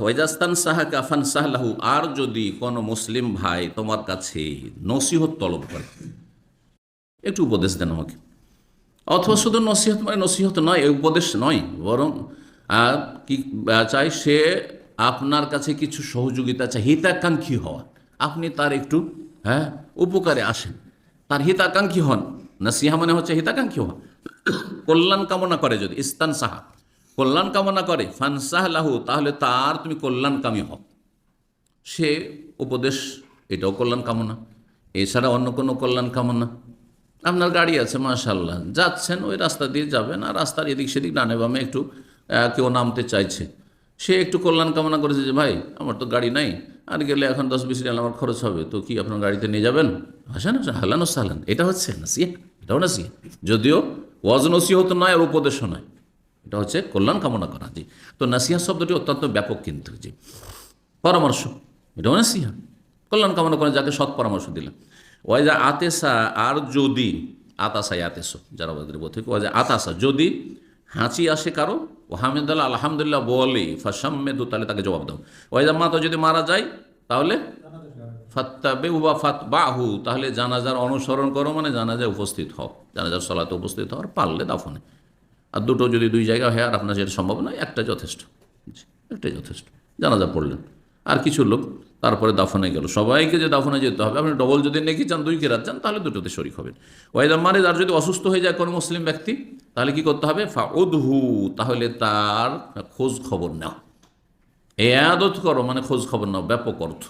ওয়াইজাস্তান সাহা কাফান সাহলাহু, আর যদি কোনো মুসলিম ভাই তোমার কাছে নসিহত তলব করে, একটু উপদেশ দেন আমাকে। অথবা শুধু নসিহত মানে নসিহত নয় উপদেশ নয়, বরং কি চাই সে আপনার কাছে কিছু সহযোগিতা চাই। হিতাকাঙ্ক্ষী হওয়া। আপনি তার একটু হ্যাঁ উপকারে আসেন। তার হিতাকাঙ্ক্ষী হন। নসিহা মানে হচ্ছে হিতাকাঙ্ক্ষী হওয়া। কল্যাণ কামনা করে যদি, ইস্তান সাহা। কল্যাণ কামনা করে ফানসাহ লাহু তাহলে তার তুমি কল্যাণকামী হও। সে উপদেশ, এটাও কল্যাণ কামনা এছাড়া অন্য কোনো কল্যাণ কামনা আপনার গাড়ি আছে মাশাল্লাহ যাচ্ছেন, ওই রাস্তা দিয়ে যাবেন, আর রাস্তার এদিক সেদিক ডানে বামে একটু কেউ নামতে চাইছে। সে একটু কল্যাণ কামনা করেছে যে, ভাই, আমার তো গাড়ি নাই, আর গেলে এখন দশ বিশ রিয়াল আমার খরচ হবে, তো কি আপনার গাড়িতে নিয়ে যাবেন? হাসান হালান ও সালান। এটা হচ্ছে নাসিয়া এটাও নাসিয়া যদিও ওয়াজ নসিহত নয়, আর উপদেশও নয়। এটা হচ্ছে কল্যাণ কামনা করা, জি। তো নাসিহা শব্দটি অত্যন্ত ব্যাপক কিন্তু, জি। পরামর্শ এটাও নাসিহা। কল্যাণ কামনা করেন, যাকে সৎ পরামর্শ দিলাম ওয়াইজা আতেসা আর যদি, আতাসাই আতেসো, যারা ওদের বলতে ওয়াজা আতাসা যদি হাঁচি আসে কারও ও হামিদুল্লাহ আলহামদুলিল্লাহ বলে ফাসাম্মেদু তাহলে তাকে জবাব দাও। ওয়াইজা মা তো যদি মারা যায়, তাহলে ফাত্তাবে বা ফাত বাহু তাহলে জানাজার অনুসরণ করো মানে জানাজায় উপস্থিত হও। জানাজার সলাতে উপস্থিত হওয়ার পারলে দাফনে। আর দুটো যদি দুই জায়গা হয়, আর আপনার যেটা সম্ভব নয়, একটা যথেষ্ট। একটাই যথেষ্ট। জানাজা পড়লেন। আর কিছু লোক তারপরে দাফনে গেল। সবাইকে যে দাফনে যেতে হবে, আপনি ডবল যদি নেকি চান, দুই কেরাত চান, তাহলে দুটোতে শরিক হবেন। ওয়াইদাম মানে আর যদি অসুস্থ হয়ে যায় কোনো মুসলিম ব্যক্তি, তাহলে কি করতে হবে? ফা উদহু তাহলে তার খোঁজ খবর নাও। আদত করো মানে খোঁজ খবর নাও, ব্যাপক অর্থ।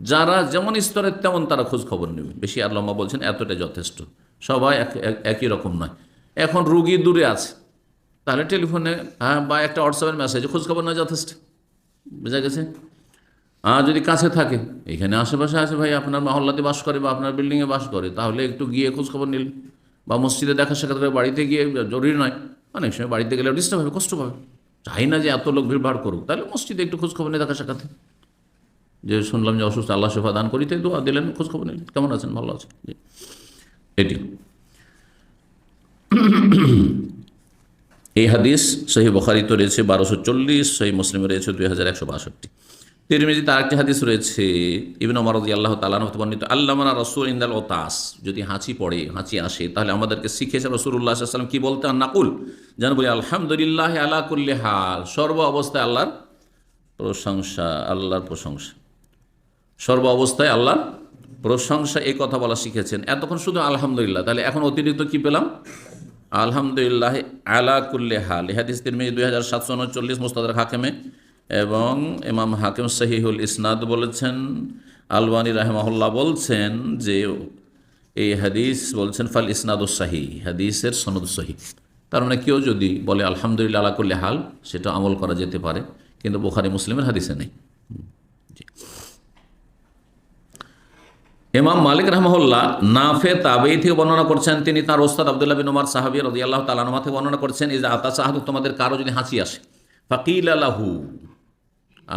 যারা যেমন স্তরের তেমন তারা খোঁজ খবর নেবে। বেশি আর লম্বা বলছেন, এতটা যথেষ্ট। সবাই এক- এক- একই রকম নয়। এখন রুগী দূরে আছে। তাহলে টেলিফোনে হ্যাঁ বা একটা হোয়াটসঅ্যাপের মেসেজে খোঁজ খবর নেওয়া যথেষ্ট। বোঝা গেছে? আর যদি কাছে থাকে, এখানে আশেপাশে আছে ভাই, আপনার মহল্লাতে বাস করে বা আপনার বিল্ডিংয়ে বাস করে, তাহলে একটু গিয়ে খোঁজ খবর নিলেন। বা মসজিদে দেখা সাক্ষাৎ করে বাড়িতে গিয়ে জরুরি নয়। অনেক সময় বাড়িতে গেলে ডিস্টার্ব হবে, কষ্ট পাবে। চাই না যে এত লোক ভিড় করুক, তাহলে মসজিদে একটু খোঁজ খবর নিয়ে দেখা সাক্ষাতে যে শুনলাম যে অসুস্থ, আল্লাহ শেফা দান করিতে দোয়া দিলেন খোঁজ খবর নিলেন। কেমন আছেন? ভালো আছেন? এটি। এই হাদিস সহি বখারিতে রয়েছে বারোশো চল্লিশ, সহি মুসলিমে রয়েছে দুই হাজার একশো বাষট্টি। তিরমিজিতে আরেকটি হাদিস রয়েছে, ইবিন ওমরদি আল্লাহ তালাহ বর্ণিত, আল্লামানা রসুল ইন্দাল ওতাস, যদি হাঁচি পড়ে, হাঁচি আসে, তাহলে আমাদেরকে শিখেছে রসুল্লাহ সাল্লাম কি বলতে আর নাকুল, যেন বলি, আলহামদুলিল্লাহ আলা কুল্লি হাল সর্ব অবস্থায় আল্লাহর প্রশংসা আল্লাহর প্রশংসা। সর্ব অবস্থায় আল্লাহর প্রশংসা, এই কথা বলা শিখেছেন। এতক্ষণ শুধু আলহামদুলিল্লাহ, তাহলে এখন অতিরিক্ত কি পেলাম? আলহামদুলিল্লাহ আলা কুল্লে হাল। হাদিস তিরমিজি দুই হাজার সাতশো উনচল্লিশ মুস্তাদ হাকেমে এবং ইমাম হাকিম সহিহুল ইসনাদ বলেছেন, আলবানী রাহমাহুল্লাহ বলছেন যে এই হাদিস বলছেন, ফাল ইসনাদ সাহি হাদিসের সনদ সহি তার মানে কেউ যদি বলে আলহামদুলিল্লাহ আলা কুল্লে হাল, সেটা আমল করা যেতে পারে, কিন্তু বুখারি মুসলিমের হাদিসে নেই। ইমাম মালিক রহমল্লাহ নাফে তাবেই থেকে বর্ণনা করছেন, তিনি তার ওস্তাদ আবদুল্লাহ বিন উমার সাহাবি রদি আল্লাহ তালানুমা থেকে বর্ণনা করছেন এই যে আতা সাহাদু তোমাদের কারও যদি হাঁচি আসে, ফাকিল আলাহু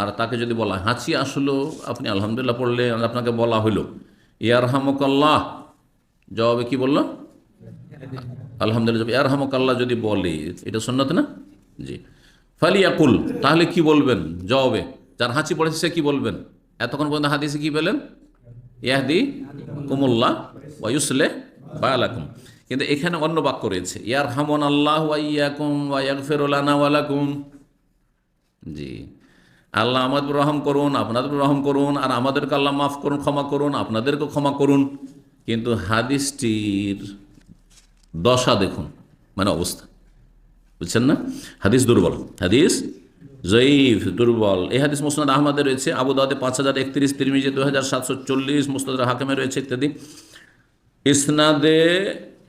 আর তাকে যদি বলা হাঁচি আসলো, আপনি আলহামদুলিল্লাহ পড়লে আপনাকে বলা হইল। ইয়ার হামকাল্লাহ জবাবে কি বলল? আলহামদুলিল্লাহ ইয়ার হামকাল্লাহ যদি বলে, এটা সুন্নত না? জি। ফালিয়াকুল, তাহলে কি বলবেন? জবাবে, যার হাঁচি পড়েছে সে কি বলবেন? এতক্ষণ পর্যন্ত হাদিসে কি পেলেন? ইয়াহদি কুমুল্লাহ ওয়ুসলে বালাকুম। কিন্তু এখানে অন্য বাক্য রয়েছে ইয়ার হামন আল্লাহ ওয়াইয়াকুম ওয়াইয়াগফিরুলানা ওয়ালাকুম জি। আল্লাহ আমাদের রহম করুন আপনাদের রহম করুন, আর আমাদেরকে আল্লাহ মাফ করুন, ক্ষমা করুন, আপনাদেরকে ক্ষমা করুন। কিন্তু হাদিসটির দশা দেখুন মানে অবস্থা। বুঝছেন না? হাদিস দুর্বল। হাদিস জয়ীফ, দুর্বল। এই হাদিস মুসনাদ আহমদে রয়েছে। আবু দাওয়াতে পাঁচ হাজার একত্রিশ, তিরমিজে দু হাজার সাতশো চল্লিশ মুস্তাদ হাকিমে রয়েছে ইত্যাদি। ইসনাদে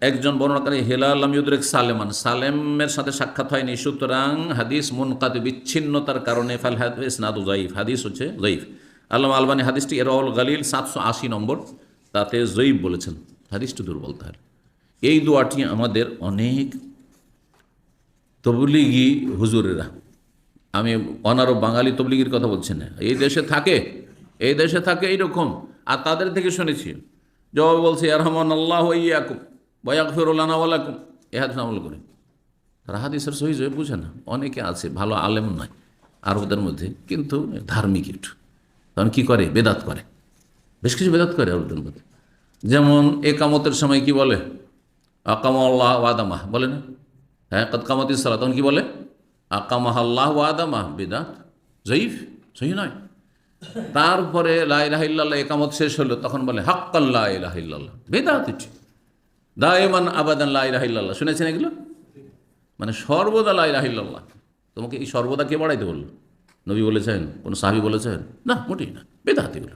একজন বর্ণনাকারী হেলাল আমিউদ্রেক সালেমান। সালেমের সাথে সাক্ষাৎ হয়নি। সুতরাং হাদিস মুনকাত বিচ্ছিন্নতার কারণে ফাল ইসনাদ জয়ীফ। হাদিস হচ্ছে জয়ীফ। আল্লাহ আলবানী হাদিসটি এরাউল গালিল সাতশো আশি নম্বর। তাতে জয়ীফ বলেছেন। হাদিসটি দুর্বল তাহলে। এই দোয়াটি আমাদের অনেক তবলিগি হুজুরেরা আমি অনারব বাঙালি তবলিগির কথা বলছি না। এই দেশে থাকে, এই দেশে থাকে এইরকম। আর তাদের থেকে শুনেছি, জবাব বলছে রহমান আল্লাহ ইয়াকুম বয়াক ফেরুল্লানা ওয়ালাকুম এ হাদিস আমল করে। তারা হাদিসের সহি জয় বুঝে না। অনেকে আছে, ভালো আলেম নয়, আরবদের মধ্যে, কিন্তু ধার্মিক একটু। তখন কী করে? বেদাত করে। বেশ কিছু বেদাত করে আরবদের মধ্যে। যেমন একামতের সময় কি বলে? আকামা আল্লাহ ওয়াদামাহ বলে না? হ্যাঁ কামত ইসলা তখন কী বলে? আকামাহ আল্লাহ ওয়াদামাহ বেদাত, জয়ীফ, সহি নয়। তারপরে লাইলাহিল্লাহ একামত শেষ হলো, তখন বলে হাক্কাল্লাহ ইলাহিল্লাহ বেদাত দায়মান আবাদান লাইলাহিল্লাহ শুনেছেন এগুলো? মানে সর্বদা লাইলাহিল্লাহ তোমাকে এই সর্বদা কে বাড়াইতে বলল? নবী বলেছেন, কোন সাহাবি বলেছেন? না, মোটেই না, বেদাত এগুলো।